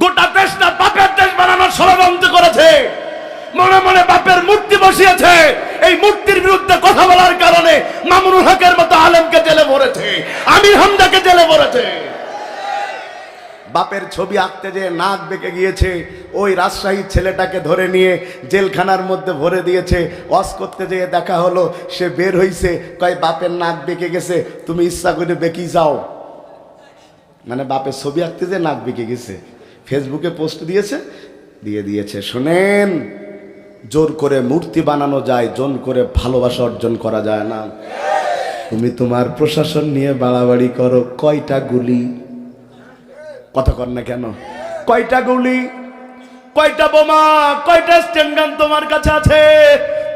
গোটা দেশটা বাপের দেশ বানানোর ষড়যন্ত্র করেছে। মনে মনে বাপের মূর্তি বসিয়েছে। এই মূর্তির বিরুদ্ধে কথা বলার কারণে মামুনুল হকের মতো আলেমকে জেলে ভরেছে, আমির হামদাকে জেলে ভরেছে। বাপের ছবি আঁকতে যে নাক বেঁকে গিয়েছে, ওই রাজশাহী ছেলেটাকে ধরে নিয়ে জেলখানার মধ্যে ভরে দিয়েছে। অস করতে যেয়ে দেখা হলো, সে বের হইছে, কয়, বাপের নাক বেঁকে গেছে, তুমি ইচ্ছা করে বেঁকি যাও। মানে বাপের ছবি আঁকতে যে নাক বেঁকে গেছে। ফেসবুকে পোস্ট দিয়েছে, দিয়ে দিয়েছে, শোনেন, জোর করে মূর্তি বানানো যায়, জোর করে ভালোবাসা অর্জন করা যায় না। তুমি তোমার প্রশাসন নিয়ে বাড়াবাড়ি করো, কয়টা গুলি? কথা কর না কেন? কয়টা গুলি? কয়টা বোমা? কয়টা স্টেনগান তোমার কাছে আছে?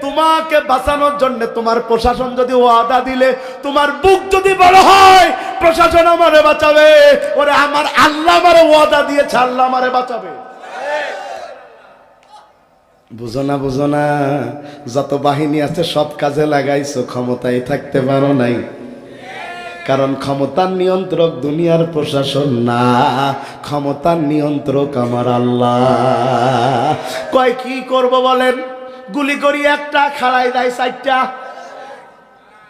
তোমাকে বাঁচানোর জন্য তোমার প্রশাসন যদি ওয়াদা দিলে, তোমার বুক যদি বড় হয় প্রশাসন আমারে বাঁচাবে। ওরে আমার আল্লাহ আমারে ওয়াদা দিয়েছে, আল্লাহ আমারে বাঁচাবে। বুঝো না বুঝো না, যত বাহিনী আছে সব কাজে লাগাইছো, ক্ষমতায় থাকতে পারো নাই। কারণ ক্ষমতার নিয়ন্ত্রক দুনিয়ার প্রশাসন না, ক্ষমতার নিয়ন্ত্রক আমার আল্লাহ। কয়, কি করব বলেন? গুলি করি একটা খাড়াই দেয় চারটা।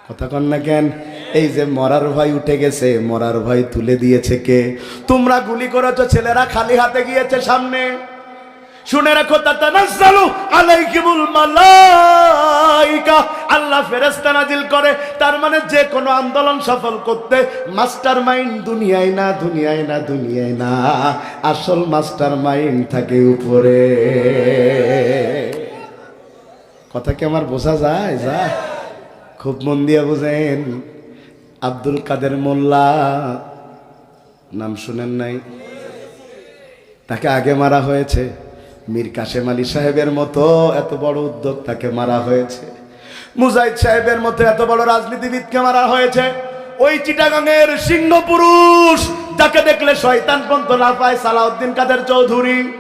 কথা কন না কেন? এই যে মরার ভয় উঠে গেছে, মরার ভয় তুলে দিয়েছে কে? তোমরা গুলি করেছ, ছেলেরা খালি হাতে গিয়েছে সামনে। শুনে রাখো, তাতানাজ্জালু আলাইকুমুল মালাইকা। আল্লাহ ফেরেশতা নাজিল করে, তার মানে যে কোনো আন্দোলন সফল করতে মাস্টার মাইন্ড দুনিয়ায় না দুনিয়ায় না দুনিয়ায় না, আসল মাস্টার মাইন্ড থাকে উপরে। কথা কি আমার বোঝা যায়? যা। খুব মন দিয়ে বুঝেন। আব্দুল কাদের মোল্লা। নাম শুনেন নাই? তাকে আগে মারা হয়েছে। মীর কাশেম আলী সাহেবের মতো এত বড় উদ্যোগ তাকে মারা হয়েছে। মুজাহিদ সাহেবের মতো এত বড় রাজনীতিবিদকে মারা হয়েছে। ওই চিটাগাংয়ের সিংহ পুরুষ, যাকে দেখলে শয়তান না পায় সালাউদ্দিন কাদের চৌধুরী।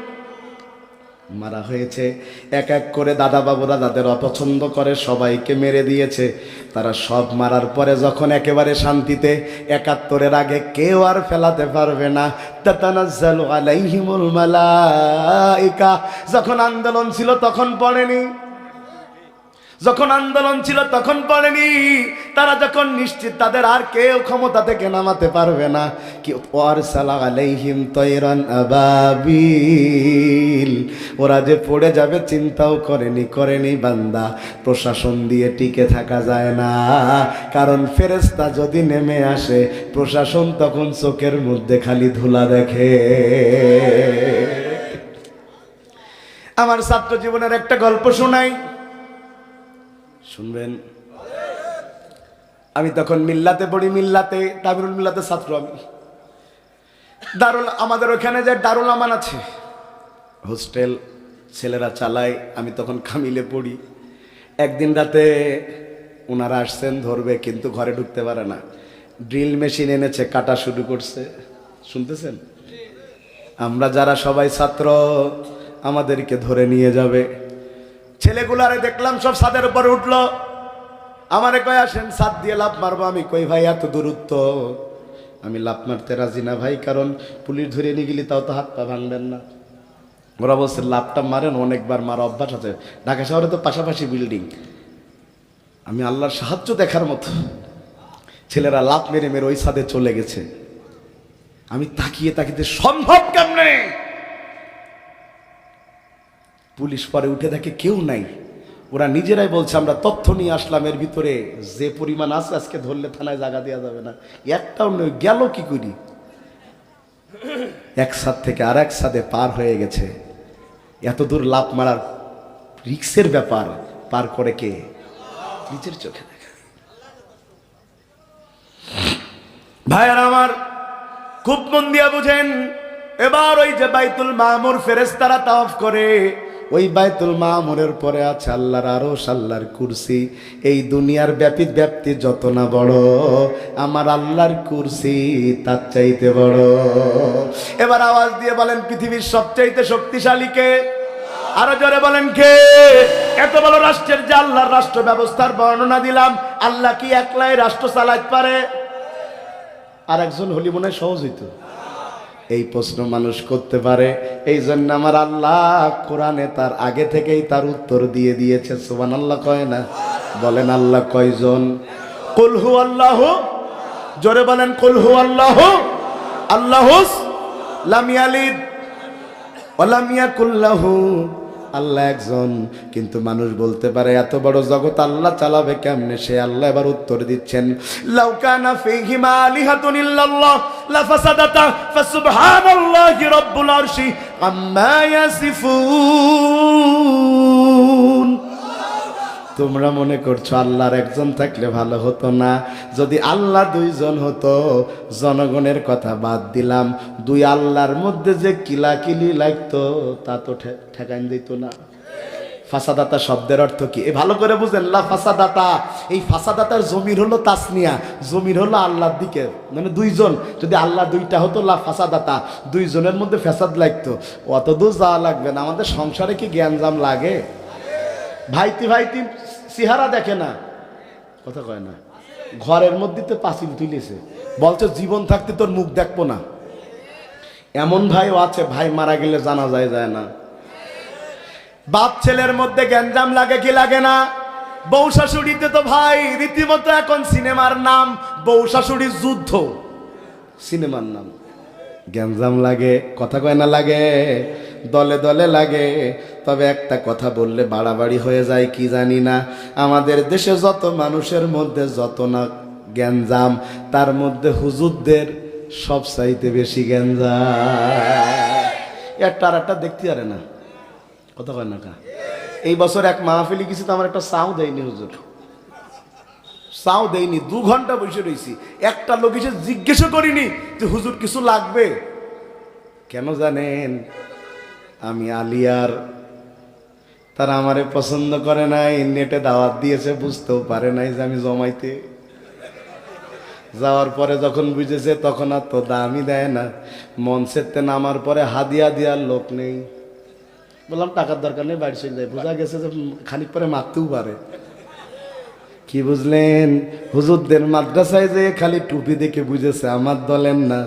মারা হয়েছে। এক এক করে দাদা বাবুরা যাদের অপছন্দ করে সবাইকে মেরে দিয়েছে। তারা সব মারার পরে যখন একেবারে শান্তিতে একাত্তরের আগে কেউ আর ফেলাতে পারবে না, তাতানাজ্জালু আলাইহিমুল মালাইকা। যখন আন্দোলন ছিল তখন পড়েনি। যখন আন্দোলন ছিল তখন পড়েনি তারা যখন নিশ্চিত তাদের আর কেউ ক্ষমতা থেকে নামাতে পারবে না, কি আলাইহিম তৈরান আবাবিল। ওরা যে পড়ে যাবে চিন্তাও করেনি করেনি বান্দা। প্রশাসন দিয়ে টিকে থাকা যায় না। কারণ ফেরেস্তা যদি নেমে আসে, প্রশাসন তখন চোখের মধ্যে খালি ধুলা দেখে। আমার ছাত্র জীবনের একটা গল্প শোনাই। শুনবেন। আমি তখন মিল্লাতে পড়ি, মিল্লাতে, তামিরুল মিল্লাতে ছাত্র আমি। দারুল, আমাদের ওখানে যে দারুল আমান আছে, হোস্টেল, ছেলেরা চালায়, আমি তখন খামিলে পড়ি। একদিন রাতে ওনারা আসছেন ধরবে, কিন্তু ঘরে ঢুকতে পারে না। ড্রিল মেশিন এনেছে, কাটা শুরু করছে। শুনতেছেন? আমরা যারা সবাই ছাত্র, আমাদেরকে ধরে নিয়ে যাবে। ছেলেগুলারে দেখলাম সব ছাদের উপরে উঠল। আমারে কয়, আসেন, ছাদ দিয়ে লাভ মারবো। আমি কই, ভাই, এত দূরত্ব। আমি লাভ মারতে রাজি না ভাই, কারণ পুলিশ ধরে নিয়ে গেলে তাও তো হাত পা ভাঙবেন না। ওরা বলছে লাভটা মারেন, অনেকবার মারা অভ্যাস আছে। ঢাকা শহরে তো পাশাপাশি বিল্ডিং আমি আল্লাহর সাহায্য দেখার মতো। ছেলেরা লাভ মেরে মেরে ওই ছাদে চলে গেছে। আমি তাকিয়ে তাকিয়ে সম্ভব কেমনে? পুলিশ পরে উঠে দেখে কেউ নাই। ওরা নিজেরাই বলছে, আমরা তথ্য নিয়ে আসলাম, এর ভিতরে যে পরিমাণ আছে, আজকে ধরলে থানায় জায়গা দেওয়া যাবে না। একটাও নয় গেল কি করি? এক সাদ থেকে আর এক সাদে পার হয়ে গেছে। এত দূর লাভ মারার রিক্সের ব্যাপার, পার করে কে? নিজের চোখে দেখা। ভাইয়ার আমার, খুব মন দিয়া বুঝেন, এবার ওই যে বাইতুল মামুর ফেরেস্তারা তাওয়াফ করে ওই বাইতুল মামুরের পরে আছে আল্লাহর আরও আল্লাহর কুরসি। এই দুনিয়ার ব্যাপী ব্যাপ্তি যত না বড়, আমার আল্লাহর কুরসি তার চাইতে বড়। এবার আওয়াজ দিয়ে বলেন পৃথিবীর সবচাইতে শক্তিশালী কে? আরও জোরে বলেন কে? এত বড় রাষ্ট্রের যে আল্লাহর রাষ্ট্র ব্যবস্থার বর্ণনা দিলাম, আল্লাহ কি একলাই রাষ্ট্র চালাইতে পারে? আর একজন হলি মনে সহজ হইতো। এই প্রশ্ন মানুষ করতে পারে। এই জন্য আমার আল্লাহ কোরআনে তার আগে থেকেই তার উত্তর দিয়ে দিয়েছে। সুবান আল্লাহ কয় না? বলেন আল্লাহ কয়জন? কলহু আল্লাহ জোরে বলেন কলহু আল্লাহ আল্লাহ লামিয়ালিদ অলামিয়া কুল্লাহু আল্লাহ একজন। কিন্তু মানুষ বলতে পারে, এত বড় জগৎ আল্লাহ চালাবে কেমনে? সে আল্লাহ এবার উত্তর দিচ্ছেন লাউকানা ফিহিমা আলিহাতুন ইল্লাল্লাহ লাফাসাদাতা ফাসুবহানাল্লাহি রাব্বুল আরশি আম্মা ইয়াসিফুন। তোমরা মনে করছ আল্লাহর একজন থাকলে ভালো হতো না? যদি আল্লাহ দুইজন হতো, জনগণের কথা বাদ দিলাম। দুই আল্লাহর মধ্যে যে কিলাকিলি লাগতো, তা তো ঠে- ঠেকান দিত না। ফাসাদাতা শব্দের অর্থ কি? এ ভালো করে বুঝেন, লা ফাসাদাতা। এই ফাসাদাতার জমির হলো তাসনিয়া। জমির হলো আল্লাহর দিকে। মানে দুইজন। যদি আল্লাহ দুইটা হতো, লা ফাসাদাতা। দুইজনের মধ্যে ফ্যাসাদ লাগতো। অত দূর যাওয়া লাগবে না। আমাদের সংসারে কি জ্ঞানজাম লাগে? ভাইতি ভাইতি চেহারা দেখে না। কথা কয় না। ঘরের মধ্যে তো পাঁচিল তুলেছে। বলছে, জীবন থাকতে তোর মুখ দেখব না। এমন ভাইও আছে, ভাই মারা গেলে জানা যায় যায় না। বাপ ছেলের মধ্যে গ্যাঞ্জাম লাগে কি লাগে না? বউ শাশুড়িতে তো ভাই, রীতিমতো এখন সিনেমার নাম, বউ শাশুড়ির যুদ্ধ। সিনেমার নাম। গ্যাঞ্জাম লাগে, কথা কয় না লাগে। দলে দলে লাগে। তবে একটা কথা বললে বাড়াবাড়ি হয়ে যায়, কি জানি না। আমাদের দেশে যত মানুষের মধ্যে যত না গ্যাঞ্জাম, তার মধ্যে হুজুরদের সব চাইতে বেশি গ্যাঞ্জাম। একটা আর একটা দেখতে পারে না। কথা কয় না এই বছর এক মাহফিলি কিছু তো আমার একটা সাউ দেয়নি হুজুর। সাও দেয়নি, দু ঘণ্টা বসে রয়েছি একটা লোক এসে জিজ্ঞেসও করিনি যে, হুজুর, কিছু লাগবে? কেন জানেন? আমি আলিয়ার তারা আমারে পছন্দ করে নাই, নেটে দাওয়াত দিয়েছে, বুঝতেও পারে নাই যে আমি জমাইতে। যাওয়ার পরে যখন বুঝেছে, তখন আর তো দামই দেয় না। মঞ্চেতে নামার পরে হাদিয়া দেওয়ার লোক নেই। বললাম, টাকার দরকার নেই, বাড়ি চলে যায় বোঝা গেছে যে খানিক পরে মারতেও পারে। কি বুঝলেন? হুজুরদের মাদ্রাসায় যে খালি টুপি দেখে বুঝেছে, আমার দলেন না।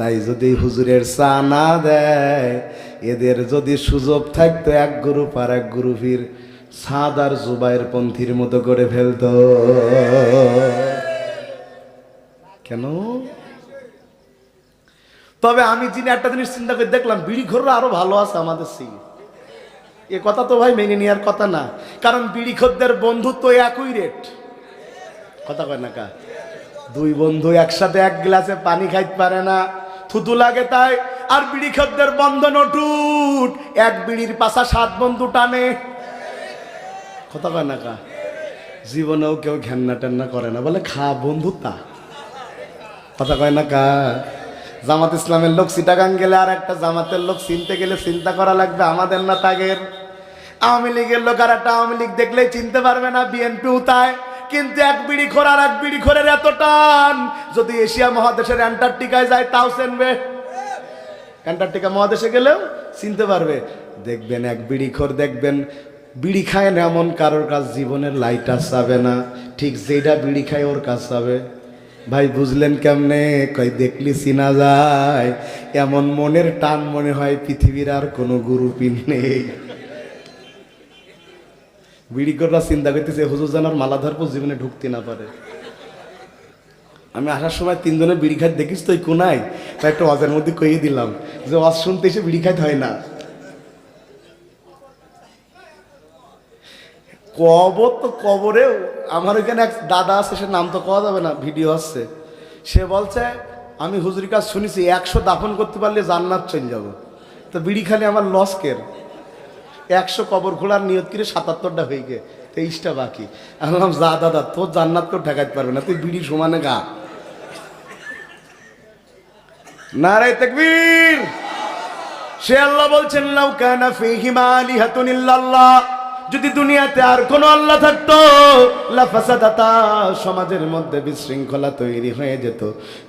তাই যদি হুজুরের চা না দেয়, এদের যদি সুযোগ থাকতো এক গ্রুপ আর এক গ্রুপের সাদ আর জুবাইয়ের পন্থীর মতো করে ফেলতো। কেন? তবে আমি যিনি একটা জিনিস চিন্তা করে দেখলাম, বিড়ি ঘররা আরও ভালো আছে আমাদের সিং এ কথা তো ভাই মেনে নেওয়ার কথা না। কারণ বিড়ি খদ্দের বন্ধুত্ব একই রেট কথা কয় না কা? দুই বন্ধু একসাথে এক গ্লাসে পানি খাইতে পারে না। থুতু লাগে তাই। আর বিড়ি খদ্দের বন্ধন অটুট। এক বিড়ির পাশা সাত বন্ধু টানে। কথা কয় না কা? জীবনেও কেউ ঘেন্না টেন্না করে না। বলে খা বন্ধুতা কথা কয় না কা? জামাত ইসলামের লোক সিটাগাং গেলে আর একটা জামাতের লোক চিনতে গেলে চিন্তা করা লাগবে আমাদের না তাগের। আওয়ামী লীগের লোক আর একটা আওয়ামী লীগ দেখলেই চিনতে পারবে না বিএনপি উতায় কিন্তু এক বিড়ি খোর আর এক বিড়ি খোরের এত টান। যদি এশিয়া মহাদেশের অ্যান্টার্কটিকায় যায়, তাও চেনবে। অ্যান্টার্কটিকা মহাদেশে গেলেও চিনতে পারবে। দেখবেন এক বিড়ি খোর, দেখবেন বিড়ি খায় না এমন কারোর কাছ জীবনের লাইটার যাবে না। ঠিক যেটা বিড়ি খায়, ওর কাছ যাবে ভাই, বুঝলেন কেমনে? কই দেখলি চিনা যায়। এমন মনের টান মনে হয় পৃথিবীর আর কোনো গুরুপিন নেই। বিড়ি করা চিন্তা করতেছে, হুজুর জানার মালা ধরপর জীবনে ঢুকতে না পারে। আমি আসার সময় তিনজনে বিড়ি খাই দেখিস তো কোনাই তাই একটা ওয়াজের মধ্যে কইয়ে দিলাম যে, ওয়াজ শুনতে এসে বিড়ি খাইতে হয় না। কবর তো কবরেও আমার ওইখানে এক দাদা আছে, সে নাম তো কওয়া যাবে না, ভিডিও আসছে সে বলছে, আমি হুজুরি কাজ শুনেছি, একশো দাফন করতে পারলে জান্নাত চলে যাব। তো বিড়ি খালি আমার লস কের? একশো কবর খোলার নিয়ত করে সাতাত্তরটা হয়ে গে তেইশটা বাকি। আমি বললাম, যা দাদা, তোর জান্নাত কেউ ঠেকাইতে পারবে না, তুই বিড়ি সমানে গা। নারায় তেকবীর। সে আল্লাহ বলছেন, লাউ কানা ফীহিমা আলিহাতুন ইল্লাল্লাহ। যদি দুনিয়াতে আর কোনো আল্লাহ থাকতো লাফাসাদাতা সমাজের মধ্যে বিশৃঙ্খলা তৈরি হয়ে যেত,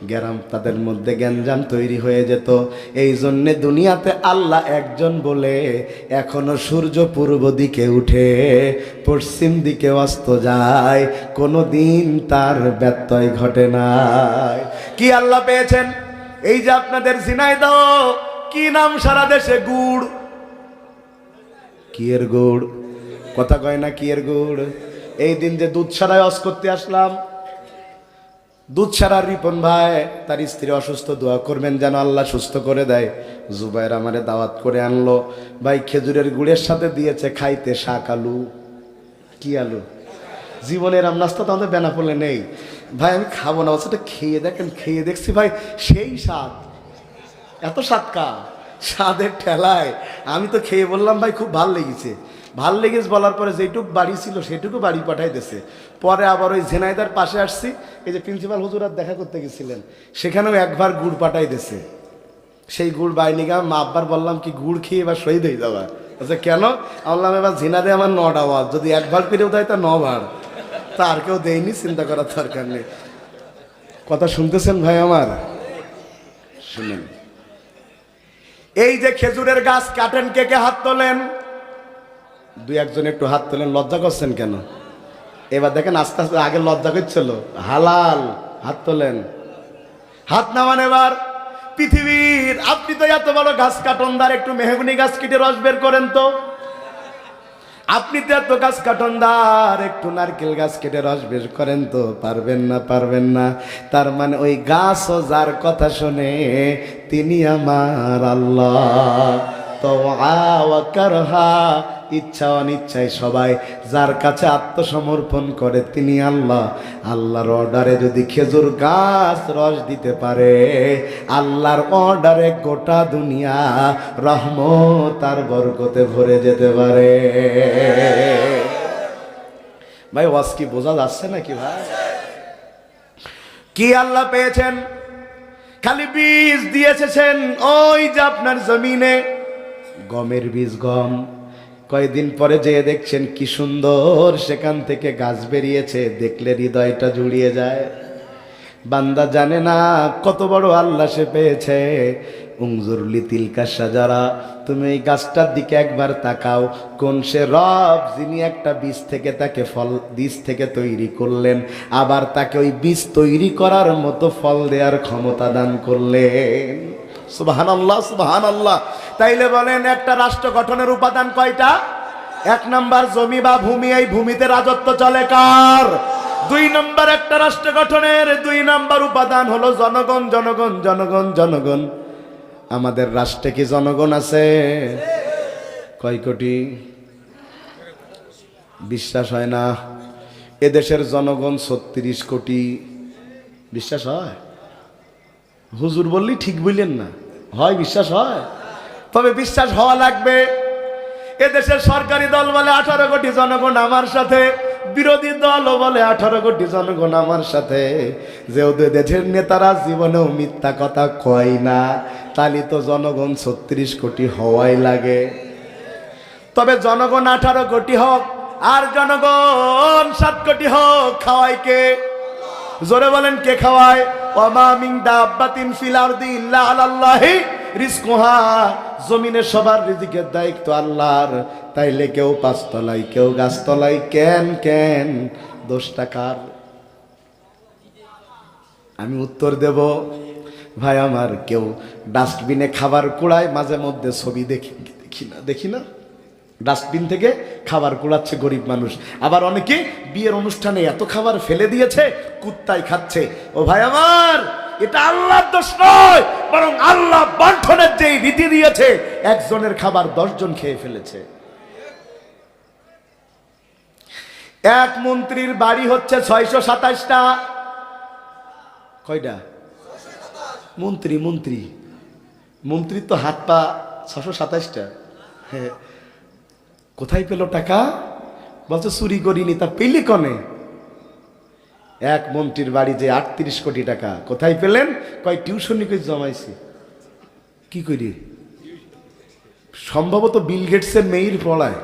গ্যারাম তাদের মধ্যে গ্যাঞ্জাম তৈরি হয়ে যেত। এই জন্যে দুনিয়াতে আল্লাহ একজন বলে, এখনও সূর্য পূর্ব দিকে উঠে, পশ্চিম দিকে অস্ত যায় কোনো দিন তার ব্যত্যয় ঘটে নাই। কি আল্লাহ পেয়েছেন? এই যে আপনাদের সিনাই দাও কি নাম সারা দেশে? গুড়। কি এর গুড়? কথা কয় না কি এর গুড়? এই দিন যে দুধ ছাড়ায় অস করতে আসলাম। দুধ ছাড়ার রিপন ভাই, তার স্ত্রী অসুস্থ, দোয়া করবেন যেন আল্লাহ সুস্থ করে দেয়। জুবাইর আমারে দাওয়াত করে আনলো। ভাই খেজুরের গুড়ের সাথে দিয়েছে খাইতে শাক আলু। কি আলু? জীবনের নাস্তা তো আমাদের বেনাপোলে নেই। ভাই, আমি খাব না সেটা খেয়ে দেখেন, খেয়ে দেখছি ভাই, সেই স্বাদ। এত স্বাদ কা স্বাদের ঠেলায়। আমি তো খেয়ে বললাম, ভাই, খুব ভালো লেগেছে। ভালো লেগেছে বলার পরে যেটুক বাড়ি ছিল সেটুকু বাড়ি পাঠাই দিছে পরে আবার ওই ঝেনাইদার পাশে আসছি, এই যে প্রিন্সিপাল হুজুরাত দেখা করতে গেছিলেন, সেখানেও একবার গুড় পাঠাই দিছে সেই গুড় বাইনি গা মা আব্বার বললাম কি গুড় খেয়ে এবার শহীদ হয়ে যাবা। আচ্ছা কেন? বললাম, এবার ঝিনারে আমার নটা ওয়াজ যদি একবার ফিরেও দেয় তা ন ভাড় তা আর কেউ দেয়নি, চিন্তা করার দরকার নেই। কথা শুনতেছেন ভাই আমার? শুনেন। এই যে খেজুরের গাছ কাটেন, কে কে হাত তোলেন? দুই একজন একটু হাত তোলেন, লজ্জা করছেন কেন? এবার দেখেন আস্তে আস্তে আগে লজ্জা করছিল। হালাল, হাত তোলেন। হাত নামান এবার। পৃথিবীর, আপনি তো এত বড় গাছ কাটনদার একটু মেহগুনি গাছ কেটে রস বের করেন তো। আপনি তো এত গাছ কাটনদার একটু নারকেল গাছ কেটে রস বের করেন তো। পারবেন না পারবেন না। তার মানে ওই গাছও যার কথা শুনে, তিনি আমার আল্লাহ। তো আওয়াকারহা ইচ্ছা অনিচ্ছায় সবাই যার কাছে আত্মসমর্পণ করে তিনি আল্লাহ। আল্লাহর অর্ডারে যদি খেজুর গাছ রস দিতে পারে, আল্লাহর অর্ডারে গোটা দুনিয়া রহমত আর বরকতে ভরে যেতে পারে। ভাই, ওয়াজ কি বোঝা যাচ্ছে নাকি ভাই? কি আল্লাহ পেয়েছেন? খালি বীজ দিয়েছেন ওই যে আপনার জমিনে। গমের বীজ গম। কয়েকদিন পরে যেয়ে দেখছেন কি সুন্দর সেখান থেকে গাছ বেরিয়েছে, দেখলে হৃদয়টা জুড়িয়ে যায়। বান্দা জানে না কত বড় আল্লাহ সে পেয়েছে। উংজুরলি তিলকা সাজারা তুমি এই গাছটার দিকে একবার তাকাও, কোন সে রব যিনি একটা বীজ থেকে তাকে ফল, বীজ থেকে তৈরি করলেন, আবার তাকে ওই বীজ তৈরি করার মতো ফল দেওয়ার ক্ষমতা দান করলেন। সুবাহান আল্লাহ সুবাহান আল্লাহ তাইলে বলেন, একটা রাষ্ট্র গঠনের উপাদান কয়টা? এক নাম্বার জমি বা ভূমি, এই ভূমিতে রাজত্ব চলে কার? দুই নাম্বার একটা রাষ্ট্র গঠনের, দুই নাম্বার উপাদান হলো জনগণ জনগণ জনগণ জনগণ। আমাদের রাষ্ট্রে কি জনগণ আছে? কয় কোটি? বিশ্বাস হয় না। এদেশের জনগণ ছত্রিশ কোটি। বিশ্বাস হয়? হুজুর বললি ঠিক বললেন না। হয়, বিশ্বাস হয়? তবে বিশ্বাস হওয়া লাগবে। এদেশের সরকারি দল বলে আঠারো কোটি জনগণ আমার সাথে, বিরোধী দল বলে আঠারো কোটি জনগণ আমার সাথে। যে ওদের দেশের নেতারা জীবনেও মিথ্যা কথা কয় না তালি তো জনগণ ছত্রিশ কোটি হওয়াই লাগে। তবে জনগণ আঠারো কোটি হোক, আর জনগণ সাত কোটি হোক খাওয়াই কে? জোরে বলেন, কে খাওয়ায়? রিজকুহা। জমিনে সবার রিজিকের দায়িত্ব আল্লাহর। তাইলে কেউ পাঁচতলায়, কেউ গাছতলায়, কেন কেন? দোষ টাকার আমি উত্তর দেব, ভাই আমার কেউ ডাস্টবিনে খাবার কুড়ায় মাঝে মধ্যে ছবি দেখি দেখি না দেখি না? ডাস্টবিন থেকে খাবার কুড়াচ্ছে গরিব মানুষ। আবার অনেকে বিয়ের অনুষ্ঠানে এত খাবার ফেলে দিয়েছে, কুত্তায় খাচ্ছে। ও ভাই আমার, এটা আল্লাহর দোষ নয়, বরং আল্লাহ বন্ঠনের যেই রীতি দিয়েছে, একজনের খাবার দশজন খেয়ে ফেলেছে। এক মন্ত্রীর বাড়ি হচ্ছে ছয়শো সাতাশটা। কয়টা? মন্ত্রী মন্ত্রী। মন্ত্রীর তো হাত পা ছশো সাতাশটা। হ্যাঁ। কোথায় পেল টাকা? বলছে, চুরি করিনি, তা পেলি কনে? এক মন্ত্রীর বাড়ি যে আটত্রিশ কোটি টাকা, কোথায় পেলেন? কয়, টিউশনি করে জমাইছি। কি করি সম্ভবত বিল গেটসের মেয়ের পড়ায়।